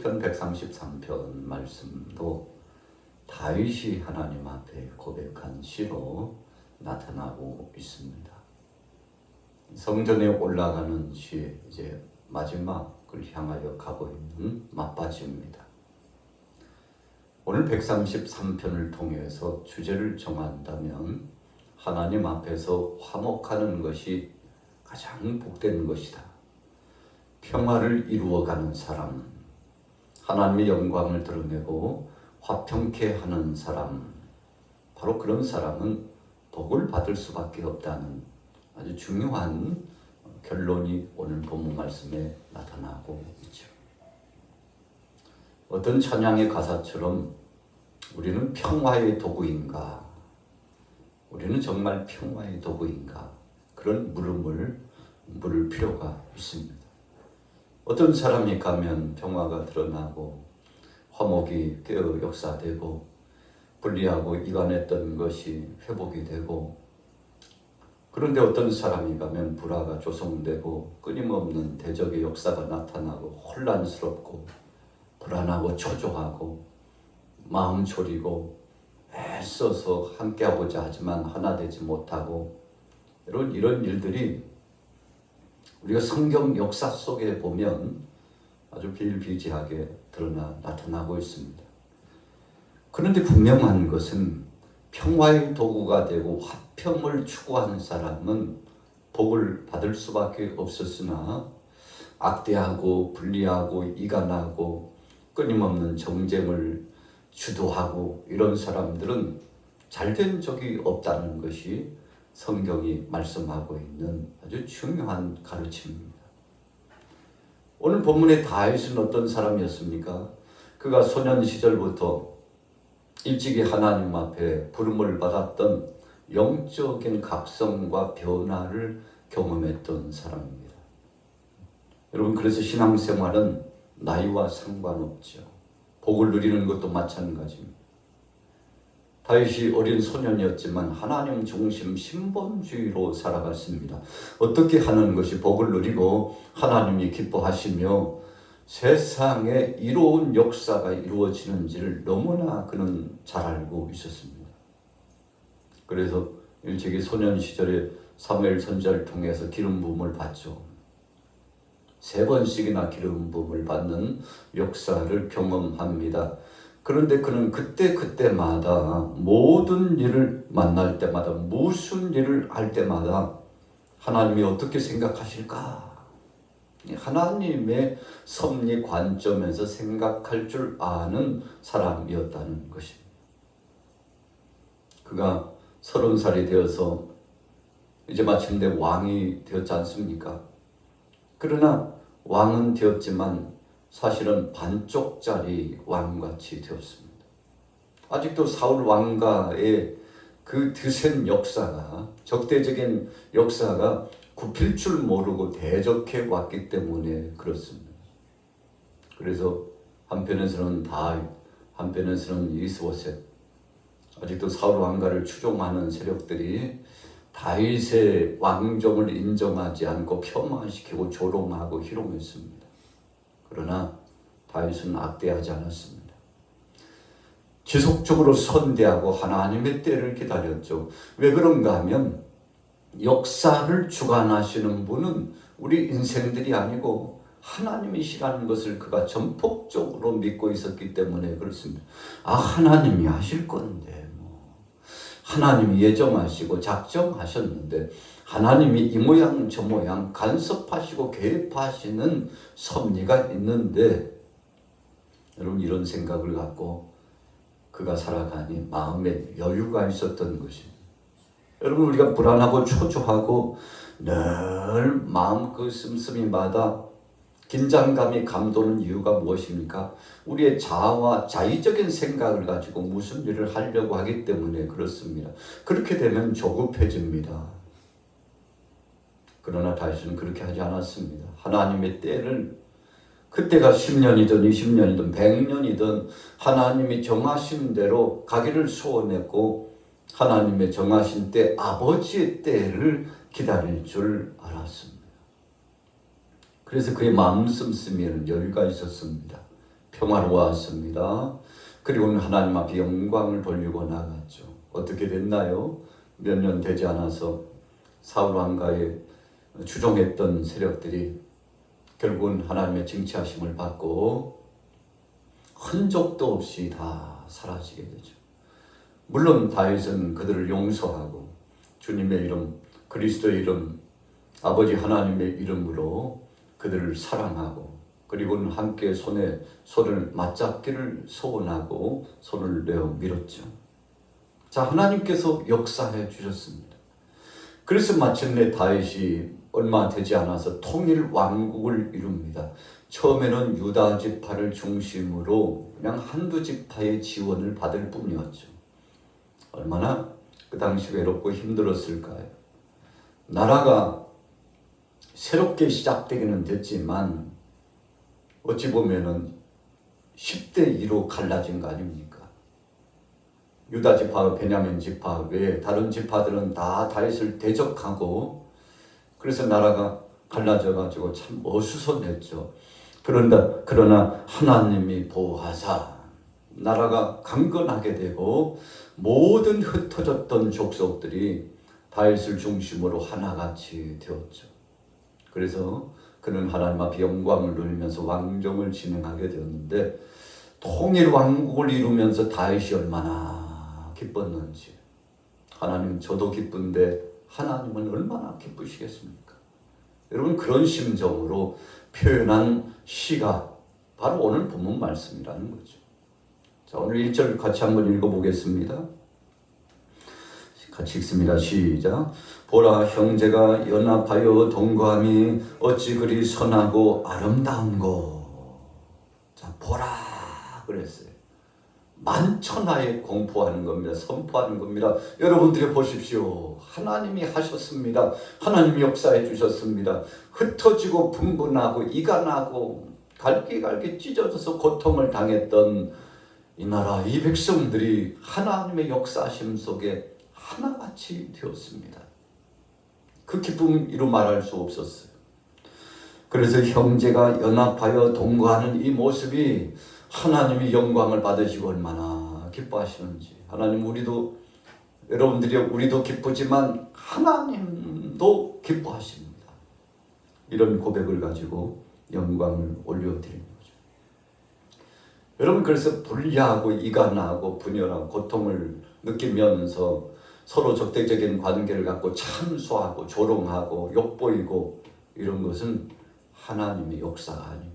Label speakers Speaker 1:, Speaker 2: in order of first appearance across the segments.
Speaker 1: 시편 133편 말씀도 다윗이 하나님 앞에 고백한 시로 나타나고 있습니다. 성전에 올라가는 시 이제 마지막을 향하여 가고 있는 맞바지입니다. 오늘 133편을 통해서 주제를 정한다면 하나님 앞에서 화목하는 것이 가장 복되는 것이다. 평화를 이루어가는 사람, 하나님의 영광을 드러내고 화평케 하는 사람, 바로 그런 사람은 복을 받을 수밖에 없다는 아주 중요한 결론이 오늘 본문 말씀에 나타나고 있죠. 어떤 찬양의 가사처럼 우리는 평화의 도구인가? 우리는 정말 평화의 도구인가? 그런 물음을 물을 필요가 있습니다. 어떤 사람이 가면 평화가 드러나고 화목이 깨어 역사되고 분리하고 이간했던 것이 회복이 되고 그런데 어떤 사람이 가면 불화가 조성되고 끊임없는 대적의 역사가 나타나고 혼란스럽고 불안하고 초조하고 마음 졸이고 애써서 함께하고자 하지만 하나 되지 못하고 이런 이런 일들이 우리가 성경 역사 속에 보면 아주 비일비재하게 드러나 나타나고 있습니다. 그런데 분명한 것은 평화의 도구가 되고 화평을 추구하는 사람은 복을 받을 수밖에 없었으나 악대하고 분리하고 이간하고 끊임없는 정쟁을 주도하고 이런 사람들은 잘된 적이 없다는 것이 성경이 말씀하고 있는 아주 중요한 가르침입니다. 오늘 본문의 다윗은 어떤 사람이었습니까? 그가 소년 시절부터 일찍이 하나님 앞에 부름을 받았던 영적인 각성과 변화를 경험했던 사람입니다. 여러분 그래서 신앙생활은 나이와 상관없죠. 복을 누리는 것도 마찬가지입니다. 다윗이 어린 소년이었지만 하나님 중심 신본주의로 살아갔습니다. 어떻게 하는 것이 복을 누리고 하나님이 기뻐하시며 세상에 이로운 역사가 이루어지는지를 너무나 그는 잘 알고 있었습니다. 그래서 일찍이 소년 시절에 사무엘 선지자를 통해서 기름 부음을 받죠. 세 번씩이나 기름 부음을 받는 역사를 경험합니다. 그런데 그는 그때 그때마다 모든 일을 만날 때마다 무슨 일을 할 때마다 하나님이 어떻게 생각하실까? 하나님의 섭리 관점에서 생각할 줄 아는 사람이었다는 것입니다. 그가 서른 살이 되어서 이제 마침내 왕이 되었지 않습니까? 그러나 왕은 되었지만 사실은 반쪽짜리 왕같이 되었습니다. 아직도 사울 왕가의 그 드센 역사가 적대적인 역사가 굽힐 줄 모르고 대적해 왔기 때문에 그렇습니다. 그래서 한편에서는 다윗, 한편에서는 이스보셋, 아직도 사울 왕가를 추종하는 세력들이 다윗의 왕정을 인정하지 않고 폄하시키고 조롱하고 희롱했습니다. 그러나 다윗은 악대하지 않았습니다. 지속적으로 선대하고 하나님의 때를 기다렸죠. 왜 그런가 하면 역사를 주관하시는 분은 우리 인생들이 아니고 하나님이시라는 것을 그가 전폭적으로 믿고 있었기 때문에 그렇습니다. 아, 하나님이 하실 건데, 뭐. 하나님이 예정하시고 작정하셨는데, 하나님이 이 모양 저 모양 간섭하시고 개입하시는 섭리가 있는데, 여러분 이런 생각을 갖고 그가 살아가니 마음에 여유가 있었던 것입니다. 여러분 우리가 불안하고 초조하고 늘 마음 그 씀씀이마다 긴장감이 감도는 이유가 무엇입니까? 우리의 자아와 자의적인 생각을 가지고 무슨 일을 하려고 하기 때문에 그렇습니다. 그렇게 되면 조급해집니다. 그러나 다윗은 그렇게 하지 않았습니다. 하나님의 때를 그때가 10년이든 20년이든 100년이든 하나님이 정하신 대로 가기를 소원했고 하나님의 정하신 때 아버지의 때를 기다릴 줄 알았습니다. 그래서 그의 마음 씀씀이에는 여유가 있었습니다. 평화로웠습니다. 그리고는 하나님 앞에 영광을 돌리고 나갔죠. 어떻게 됐나요? 몇 년 되지 않아서 사울 왕가에 추종했던 세력들이 결국은 하나님의 징치하심을 받고 흔적도 없이 다 사라지게 되죠. 물론 다윗은 그들을 용서하고 주님의 이름, 그리스도의 이름, 아버지 하나님의 이름으로 그들을 사랑하고 그리고는 함께 손에 손을 맞잡기를 소원하고 손을 내어 밀었죠. 자, 하나님께서 역사해 주셨습니다. 그래서 마침내 다윗이 얼마 되지 않아서 통일 왕국을 이룹니다. 처음에는 유다 지파를 중심으로 그냥 한두 지파의 지원을 받을 뿐이었죠. 얼마나 그 당시 외롭고 힘들었을까요? 나라가 새롭게 시작되기는 됐지만 어찌 보면은 10대 2로 갈라진 거 아닙니까? 유다 지파, 베냐민 지파 외에 다른 지파들은 다 다윗을 대적하고 그래서 나라가 갈라져 가지고 참 어수선했죠. 그런다 그러나 하나님이 보호하사 나라가 강건하게 되고 모든 흩어졌던 족속들이 다윗을 중심으로 하나같이 되었죠. 그래서 그는 하나님 앞에 영광을 누리면서 왕정을 진행하게 되었는데 통일 왕국을 이루면서 다윗이 얼마나 기뻤는지 하나님 저도 기쁜데 하나님은 얼마나 기쁘시겠습니까? 여러분 그런 심정으로 표현한 시가 바로 오늘 본문 말씀이라는 거죠. 자, 오늘 1절 같이 한번 읽어보겠습니다. 같이 읽습니다. 시작. 보라 형제가 연합하여 동거함이 어찌 그리 선하고 아름다운고. 자, 보라. 만천하에 공포하는 겁니다. 선포하는 겁니다. 여러분들이 보십시오. 하나님이 하셨습니다. 하나님이 역사해 주셨습니다. 흩어지고 분분하고 이간하고 갈기갈기 찢어져서 고통을 당했던 이 나라 이 백성들이 하나님의 역사심 속에 하나같이 되었습니다. 그 기쁨 이루 말할 수 없었어요. 그래서 형제가 연합하여 동거하는 이 모습이 하나님이 영광을 받으시고 얼마나 기뻐하시는지 하나님 우리도 여러분들이 우리도 기쁘지만 하나님도 기뻐하십니다. 이런 고백을 가지고 영광을 올려드리는 거죠. 여러분 그래서 불리하고 이간하고 분열하고 고통을 느끼면서 서로 적대적인 관계를 갖고 참소하고 조롱하고 욕보이고 이런 것은 하나님의 역사가 아닙니다.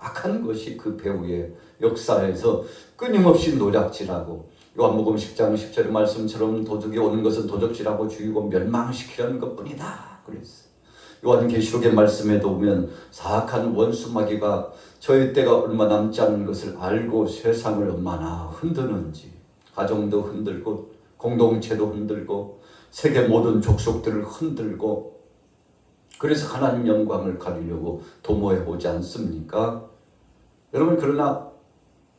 Speaker 1: 악한 것이 그 배후의 역사에서 끊임없이 노략질하고 요한복음 10장 10절의 말씀처럼 도둑이 오는 것은 도적질하고 죽이고 멸망시키려는 것뿐이다. 그랬어. 요한계시록의 말씀에도 보면 사악한 원수 마귀가 저희 때가 얼마 남지 않은 것을 알고 세상을 얼마나 흔드는지 가정도 흔들고 공동체도 흔들고 세계 모든 족속들을 흔들고 그래서 하나님 영광을 가리려고 도모해 보지 않습니까? 여러분 그러나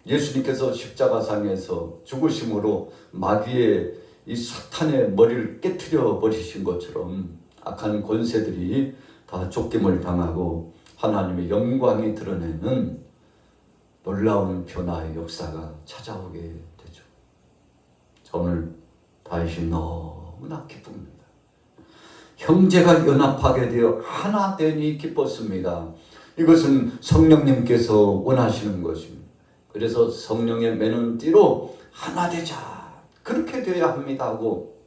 Speaker 1: 예수님께서 십자가상에서 죽으심으로 마귀의 이 사탄의 머리를 깨뜨려 버리신 것처럼 악한 권세들이 다 쫓김을 당하고 하나님의 영광이 드러내는 놀라운 변화의 역사가 찾아오게 되죠. 오늘 다윗이 너무나 기쁩니다. 형제가 연합하게 되어 하나 되니 기뻤습니다. 이것은 성령님께서 원하시는 것입니다. 그래서 성령의 매는 띠로 하나 되자. 그렇게 되어야 합니다 하고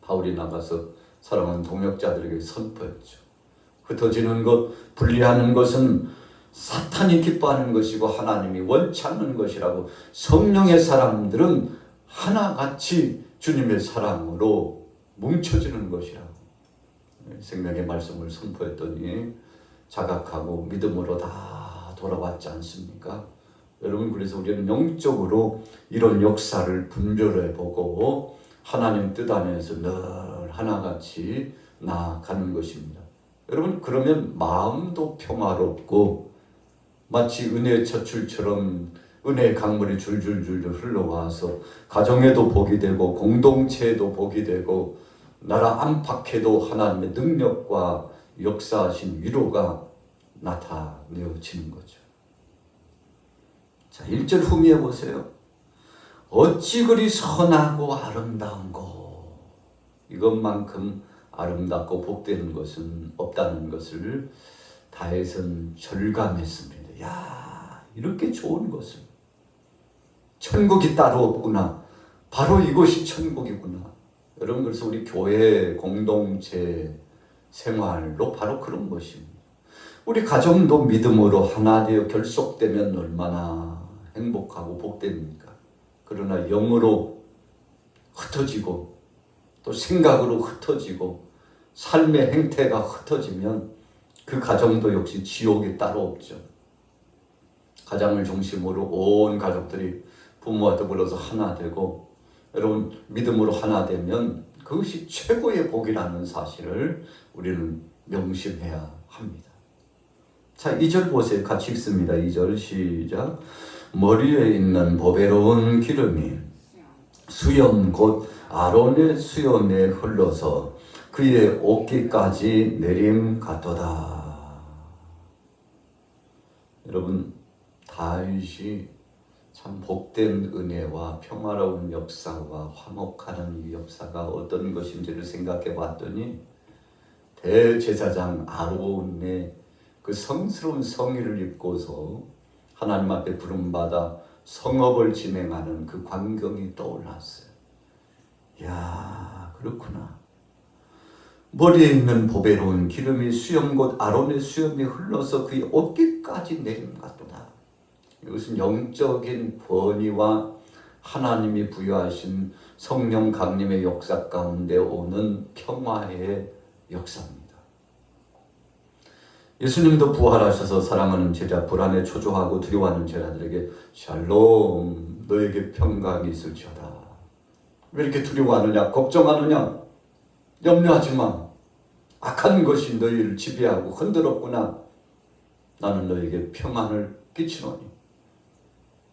Speaker 1: 바울이 나가서 사랑하는 동역자들에게 선포했죠. 흩어지는 것, 분리하는 것은 사탄이 기뻐하는 것이고 하나님이 원치 않는 것이라고 성령의 사람들은 하나같이 주님의 사랑으로 뭉쳐지는 것이라고 생명의 말씀을 선포했더니 자각하고 믿음으로 다 돌아왔지 않습니까? 여러분 그래서 우리는 영적으로 이런 역사를 분별해 보고 하나님 뜻 안에서 늘 하나같이 나아가는 것입니다. 여러분 그러면 마음도 평화롭고 마치 은혜 처출처럼 은혜의 강물이 줄줄줄줄 흘러와서 가정에도 복이 되고 공동체에도 복이 되고 나라 안팎에도 하나님의 능력과 역사하신 위로가 나타내어지는 거죠. 자, 1절 후미해 보세요. 어찌 그리 선하고 아름다운고 이것만큼 아름답고 복되는 것은 없다는 것을 다윗은 절감했습니다. 야, 이렇게 좋은 것을 천국이 따로 없구나. 바로 이것이 천국이구나. 여러분 그래서 우리 교회 공동체 생활로 바로 그런 것입니다. 우리 가정도 믿음으로 하나 되어 결속되면 얼마나 행복하고 복됩니까? 그러나 영으로 흩어지고 또 생각으로 흩어지고 삶의 행태가 흩어지면 그 가정도 역시 지옥이 따로 없죠. 가장을 중심으로 온 가족들이 부모와 더불어서 하나 되고 여러분 믿음으로 하나 되면 그것이 최고의 복이라는 사실을 우리는 명심해야 합니다. 자, 2절 보세요. 같이 읽습니다. 2절 시작. 머리에 있는 보배로운 기름이 수염 곧 아론의 수염에 흘러서 그의 옷깃까지 내림 같도다. 여러분 다윗이 참 복된 은혜와 평화로운 역사와 화목하는 이 역사가 어떤 것인지를 생각해 봤더니 대제사장 아론의 그 성스러운 성의를 입고서 하나님 앞에 부름받아 성업을 진행하는 그 광경이 떠올랐어요. 야 그렇구나. 머리에 있는 보배로운 기름이 수염 곧 아론의 수염이 흘러서 그의 옷깃까지 내림 같도다. 이것은 영적인 권위와 하나님이 부여하신 성령 강림의 역사 가운데 오는 평화의 역사입니다. 예수님도 부활하셔서 사랑하는 제자 불안에 초조하고 두려워하는 제자들에게 샬롬 너에게 평강이 있을지어다. 왜 이렇게 두려워하느냐 걱정하느냐 염려하지 마. 악한 것이 너희를 지배하고 흔들었구나. 나는 너에게 평안을 끼치노니.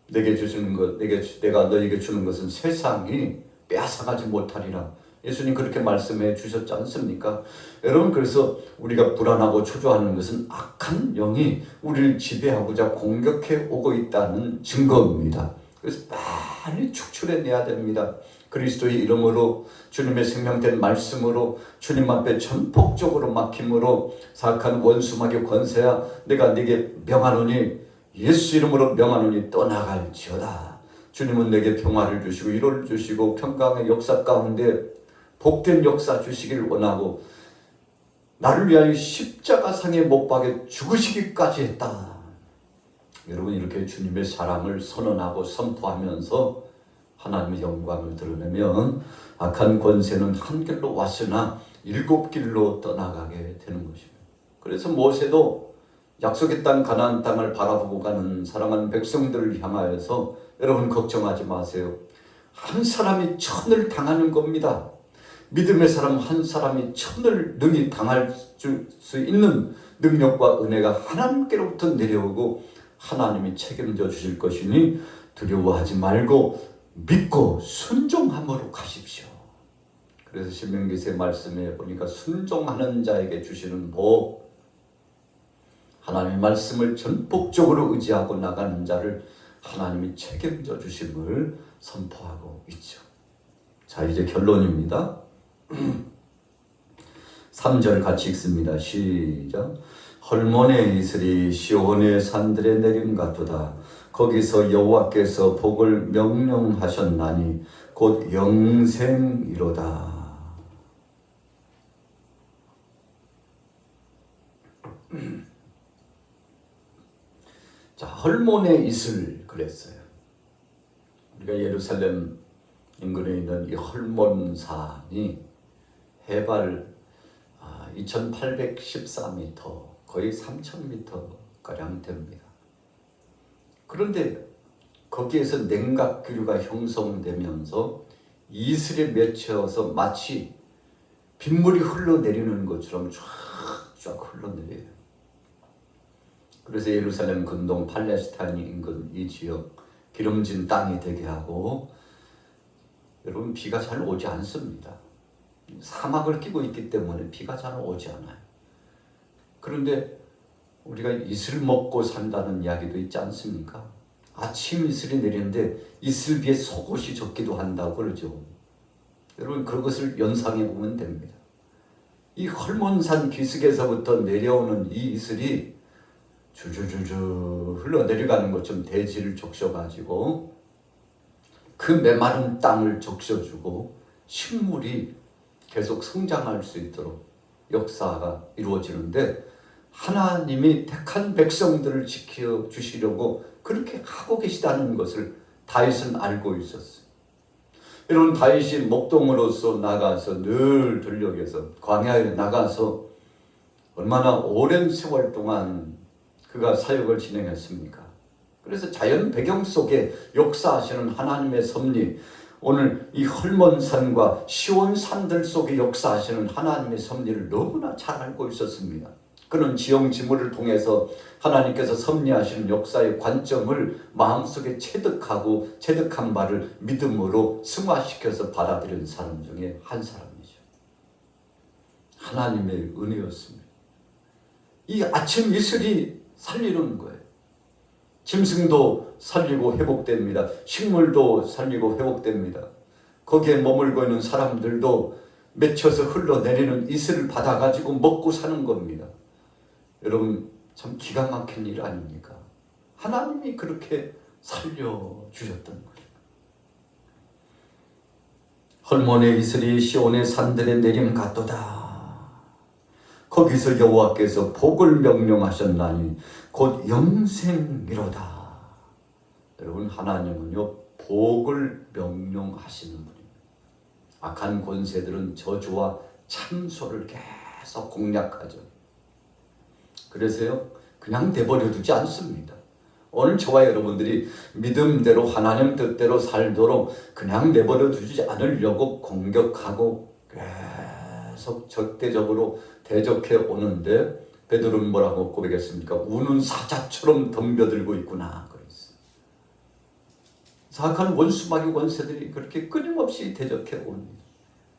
Speaker 1: 내게 주시는 것, 내게 내가 너에게 주는 것은 세상이 빼앗아가지 못하리라. 예수님 그렇게 말씀해 주셨지 않습니까? 여러분 그래서 우리가 불안하고 초조하는 것은 악한 영이 우리를 지배하고자 공격해 오고 있다는 증거입니다. 그래서 빨리 축출해내야 됩니다. 그리스도의 이름으로 주님의 생명된 말씀으로 주님 앞에 전폭적으로 막힘으로 사악한 원수 마귀 권세야 내가 네게 명하노니 예수 이름으로 명하노니 떠나갈지어다. 주님은 내게 평화를 주시고 위로를 주시고 평강의 역사 가운데 복된 역사 주시기를 원하고 나를 위하여 십자가상에 못 박에 죽으시기까지 했다. 여러분 이렇게 주님의 사랑을 선언하고 선포하면서 하나님의 영광을 드러내면 악한 권세는 한 길로 왔으나 일곱 길로 떠나가게 되는 것입니다. 그래서 모세도 약속의 땅 가나안 땅을 바라보고 가는 사랑하는 백성들을 향하여서 여러분 걱정하지 마세요. 한 사람이 천을 당하는 겁니다. 믿음의 사람 한 사람이 천을 능히 당할 수 있는 능력과 은혜가 하나님께로부터 내려오고 하나님이 책임져 주실 것이니 두려워하지 말고 믿고 순종함으로 가십시오. 그래서 신명기세 말씀에 보니까 순종하는 자에게 주시는 복 하나님의 말씀을 전폭적으로 의지하고 나가는 자를 하나님이 책임져 주심을 선포하고 있죠. 자, 이제 결론입니다. 3절 같이 읽습니다. 시작. 헐몬의 이슬이 시온의 산들에 내림 같도다. 거기서 여호와께서 복을 명령하셨나니 곧 영생이로다. 자, 헐몬의 이슬 그랬어요. 우리가 예루살렘 인근에 있는 이 헐몬산이 해발 2,814m, 거의 3,000m 가량 됩니다. 그런데 거기에서 냉각기류가 형성되면서 이슬에 맺혀서 마치 빗물이 흘러내리는 것처럼 쫙쫙 흘러내려요. 그래서 예루살렘 근동 팔레스타인 인근 이 지역 기름진 땅이 되게 하고 여러분 비가 잘 오지 않습니다. 사막을 끼고 있기 때문에 비가 잘 오지 않아요. 그런데 우리가 이슬 먹고 산다는 이야기도 있지 않습니까? 아침 이슬이 내리는데 이슬 비에 속옷이 젖기도 한다고 그러죠. 여러분 그것을 연상해 보면 됩니다. 이 헐몬산 기슭에서부터 내려오는 이 이슬이 줄줄줄줄 흘러내려가는 것처럼 대지를 적셔가지고 그 메마른 땅을 적셔주고 식물이 계속 성장할 수 있도록 역사가 이루어지는데 하나님이 택한 백성들을 지켜 주시려고 그렇게 하고 계시다는 것을 다윗은 알고 있었어요. 여러분 다윗이 목동으로서 나가서 늘 들녘에서 광야에 나가서 얼마나 오랜 세월 동안 그가 사역을 진행했습니까? 그래서 자연 배경 속에 역사하시는 하나님의 섭리 오늘 이 헐몬산과 시온 산들 속에 역사하시는 하나님의 섭리를 너무나 잘 알고 있었습니다. 그는 지형 지물을 통해서 하나님께서 섭리하시는 역사의 관점을 마음속에 체득하고 체득한 바를 믿음으로 승화시켜서 받아들인 사람 중에 한 사람이죠. 하나님의 은혜였습니다. 이 아침 이슬이 살리는 거예요. 짐승도 살리고 회복됩니다. 식물도 살리고 회복됩니다. 거기에 머물고 있는 사람들도 맺혀서 흘러내리는 이슬을 받아가지고 먹고 사는 겁니다. 여러분 참 기가 막힌 일 아닙니까? 하나님이 그렇게 살려주셨던 거죠. 헐몬의 이슬이 시온의 산들에 내림 같도다. 거기서 여호와께서 복을 명령하셨나니 곧 영생이로다. 여러분 하나님은요 복을 명령하시는 분입니다. 악한 권세들은 저주와 참소를 계속 공략하죠. 그래서요 그냥 내버려 두지 않습니다. 오늘 저와 여러분들이 믿음대로 하나님 뜻대로 살도록 그냥 내버려 두지 않으려고 공격하고 계속 적대적으로 대적해 오는데 베드로는 뭐라고 고백했습니까? 우는 사자처럼 덤벼들고 있구나. 사악한 원수마귀 원세들이 그렇게 끊임없이 대적해 옵니다.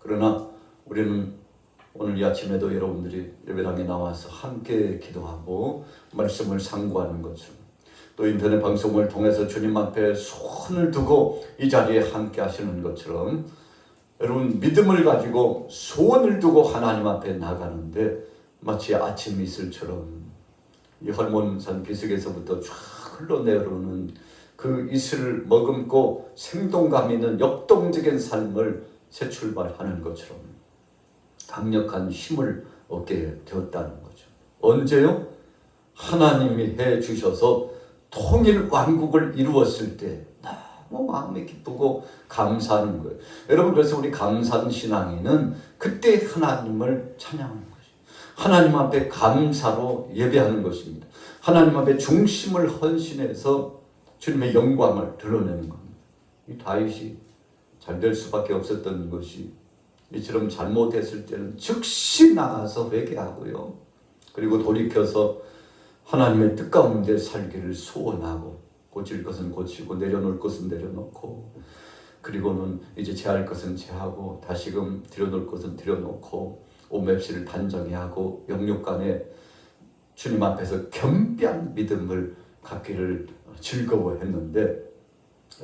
Speaker 1: 그러나 우리는 오늘 이 아침에도 여러분들이 예배당에 나와서 함께 기도하고 말씀을 상고하는 것처럼 또 인터넷 방송을 통해서 주님 앞에 손을 두고 이 자리에 함께 하시는 것처럼 여러분 믿음을 가지고 소원을 두고 하나님 앞에 나가는데 마치 아침 이슬처럼 이 헐몬산 기슭에서부터 쫙 흘러내려오는 그 이슬을 머금고 생동감 있는 역동적인 삶을 새 출발하는 것처럼 강력한 힘을 얻게 되었다는 거죠. 언제요? 하나님이 해 주셔서 통일 왕국을 이루었을 때 너무 마음이 기쁘고 감사하는 거예요. 여러분 그래서 우리 감사한 신앙인은 그때 하나님을 찬양하는 거죠. 하나님 앞에 감사로 예배하는 것입니다. 하나님 앞에 중심을 헌신해서 주님의 영광을 드러내는 겁니다. 이 다윗이 잘 될 수밖에 없었던 것이 이처럼 잘못했을 때는 즉시 나가서 회개하고요. 그리고 돌이켜서 하나님의 뜻 가운데 살기를 소원하고 고칠 것은 고치고 내려놓을 것은 내려놓고 그리고는 이제 제할 것은 제하고 다시금 들여놓을 것은 들여놓고 오맵시를 단정히 하고 영육간에 주님 앞에서 겸비한 믿음을 갖기를 즐거워했는데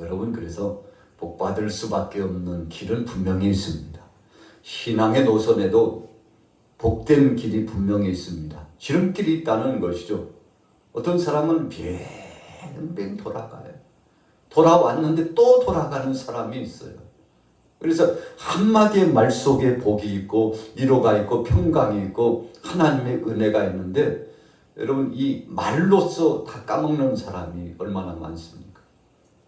Speaker 1: 여러분 그래서 복 받을 수밖에 없는 길은 분명히 있습니다. 신앙의 노선에도 복된 길이 분명히 있습니다. 지름길이 있다는 것이죠. 어떤 사람은 뱅뱅 돌아가요. 돌아왔는데 또 돌아가는 사람이 있어요. 그래서 한마디의 말 속에 복이 있고 위로가 있고 평강이 있고 하나님의 은혜가 있는데 여러분 이 말로써 다 까먹는 사람이 얼마나 많습니까?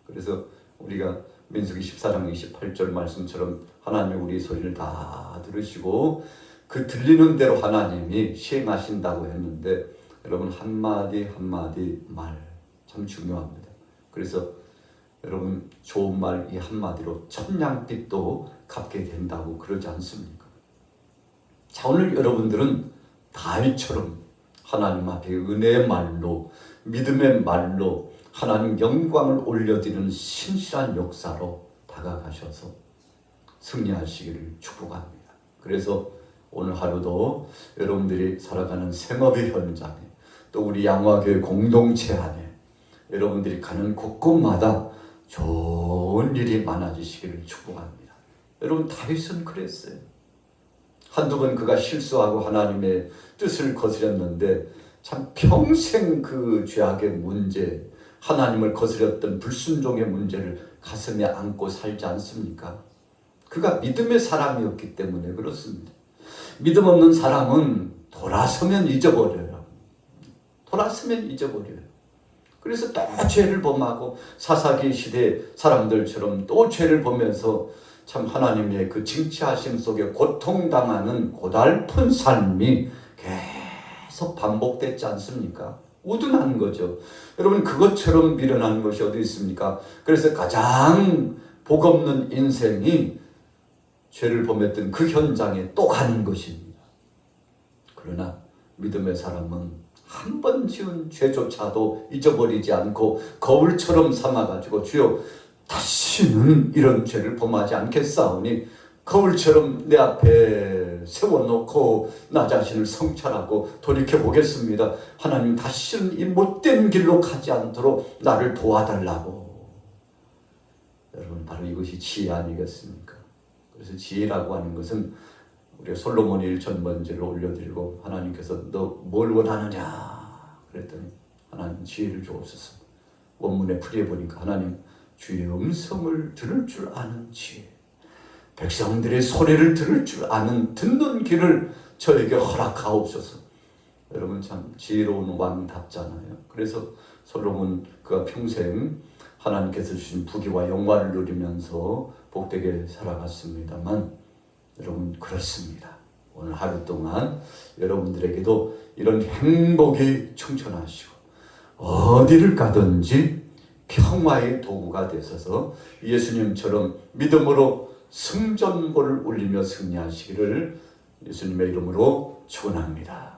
Speaker 1: 그래서 우리가 민수기 14장 28절 말씀처럼 하나님 우리 소리를 다 들으시고 그 들리는 대로 하나님이 시행하신다고 했는데 여러분 한마디 한마디 말 참 중요합니다. 그래서 여러분 좋은 말 이 한마디로 천냥빚도 갚게 된다고 그러지 않습니까? 자 오늘 여러분들은 다윗처럼 하나님 앞에 은혜의 말로 믿음의 말로 하나님 영광을 올려드리는 신실한 역사로 다가가셔서 승리하시기를 축복합니다. 그래서 오늘 하루도 여러분들이 살아가는 생업의 현장에 또 우리 양화교회 공동체 안에 여러분들이 가는 곳곳마다 좋은 일이 많아지시기를 축복합니다. 여러분 다윗은 그랬어요. 한두 번 그가 실수하고 하나님의 뜻을 거스렸는데 참 평생 그 죄악의 문제, 하나님을 거스렸던 불순종의 문제를 가슴에 안고 살지 않습니까? 그가 믿음의 사람이었기 때문에 그렇습니다. 믿음 없는 사람은 돌아서면 잊어버려요. 돌아서면 잊어버려요. 그래서 또 죄를 범하고 사사기 시대 사람들처럼 또 죄를 보면서 참 하나님의 그 징치하심 속에 고통당하는 고달픈 삶이 계속 반복됐지 않습니까? 우둔한 거죠. 여러분 그것처럼 미련한 것이 어디 있습니까? 그래서 가장 복 없는 인생이 죄를 범했던 그 현장에 또 가는 것입니다. 그러나 믿음의 사람은 한 번 지은 죄조차도 잊어버리지 않고 거울처럼 삼아가지고 주여 다시는 이런 죄를 범하지 않겠사오니 거울처럼 내 앞에 세워놓고 나 자신을 성찰하고 돌이켜 보겠습니다. 하나님 다시는 이 못된 길로 가지 않도록 나를 도와달라고. 여러분 바로 이것이 지혜 아니겠습니까? 그래서 지혜라고 하는 것은 우리가 솔로몬이 일천 번제를 올려드리고 하나님께서 너 뭘 원하느냐 그랬더니 하나님 지혜를 주옵소서. 원문에 풀이해 보니까 하나님 주의 음성을 들을 줄 아는 지혜. 백성들의 소리를 들을 줄 아는 듣는 길을 저에게 허락하옵소서. 여러분 참 지혜로운 왕답잖아요. 그래서 솔로몬 그가 평생 하나님께서 주신 부귀와 영광을 누리면서 복되게 살아갔습니다만 여러분 그렇습니다. 오늘 하루 동안 여러분들에게도 이런 행복이 충천하시고 어디를 가든지 평화의 도구가 되셔서 예수님처럼 믿음으로 승전보를 울리며 승리하시기를 예수님의 이름으로 축원합니다.